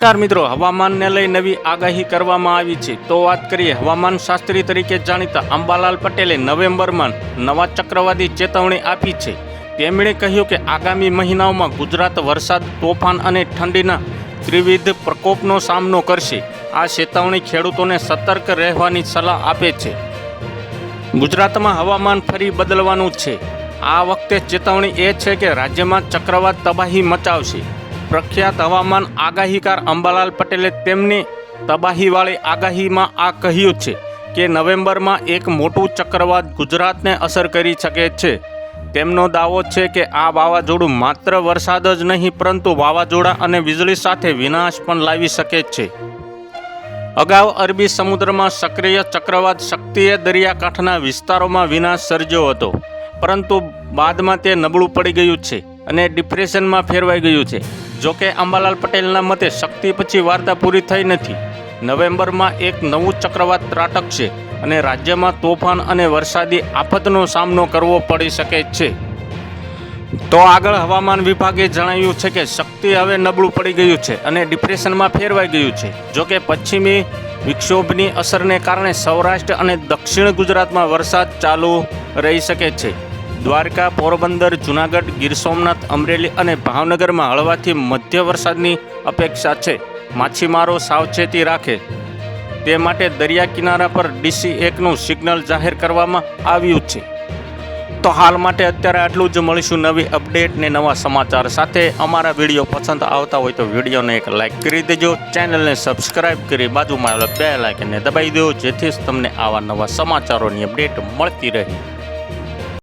નમસ્કાર મિત્રો, હવામાનને લઈ નવી આગાહી કરવામાં આવી છે. તો વાત કરીએ હવામાન શાસ્ત્રી તરીકે જાણીતા અંબાલાલ પટેલે નવેમ્બરમાં નવા ચક્રવાતી ચેતવણી આપી છે. તેમણે કહ્યું કે આગામી મહિનાઓમાં ગુજરાત વરસાદ, તોફાન અને ઠંડીના ત્રિવિધ પ્રકોપનો સામનો કરશે. આ ચેતવણી ખેડૂતોને સતર્ક રહેવાની સલાહ આપે છે. ગુજરાતમાં હવામાન ફરી બદલવાનું છે. આ વખતે ચેતવણી એ છે કે રાજ્યમાં ચક્રવાત તબાહી મચાવશે. પ્રખ્યાત હવામાન આગાહીકાર અંબાલાલ પટેલે તેમની તબાહીવાળી આગાહીમાં આ કહ્યું છે કે નવેમ્બરમાં એક મોટું ચક્રવાત ગુજરાતને અસર કરી શકે છે. તેમનો દાવો છે કે આ વાવાઝોડું માત્ર વરસાદ જ નહીં, પરંતુ વાવાઝોડા અને વીજળી સાથે વિનાશ પણ લાવી શકે છે. અગાઉ અરબી સમુદ્રમાં સક્રિય ચક્રવાત શક્તિએ દરિયાકાંઠાના વિસ્તારોમાં વિનાશ સર્જ્યો હતો, પરંતુ બાદમાં તે નબળું પડી ગયું છે અને ડિપ્રેશનમાં ફેરવાઈ ગયું છે. જોકે અંબાલાલ પટેલના મતે શક્તિ પછી વાર્તા પૂરી થઈ નથી. નવેમ્બરમાં એક નવું ચક્રવાત ત્રાટકશે અને રાજ્યમાં તોફાન અને વરસાદી આફતનો સામનો કરવો પડી શકે છે. તો આગળ હવામાન વિભાગે જણાવ્યું છે કે શક્તિ હવે નબળું પડી ગયું છે અને ડિપ્રેશનમાં ફેરવાઈ ગયું છે. જોકે પશ્ચિમી વિક્ષોભની અસરને કારણે સૌરાષ્ટ્ર અને દક્ષિણ ગુજરાતમાં વરસાદ ચાલુ રહી શકે છે. દ્વારકા, પોરબંદર, જૂનાગઢ, ગીર સોમનાથ, અમરેલી અને ભાવનગરમાં હળવાથી મધ્ય વરસાદની અપેક્ષા છે. માછીમારો સાવચેતી રાખે. તે માટે દરિયા કિનારા પર ડીસી એકનું સિગ્નલ જાહેર કરવામાં આવ્યું છે. તો હાલ માટે અત્યારે આટલું જ. મળીશું નવી અપડેટ ને નવા સમાચાર સાથે. અમારા વીડિયો પસંદ આવતા હોય તો વિડીયોને એક લાઇક કરી દેજો. ચેનલને સબસ્ક્રાઇબ કરી બાજુમાં આવેલા બે લાઇકને દબાવી દો. જેથી તમને આવા નવા સમાચારોની અપડેટ મળતી રહે.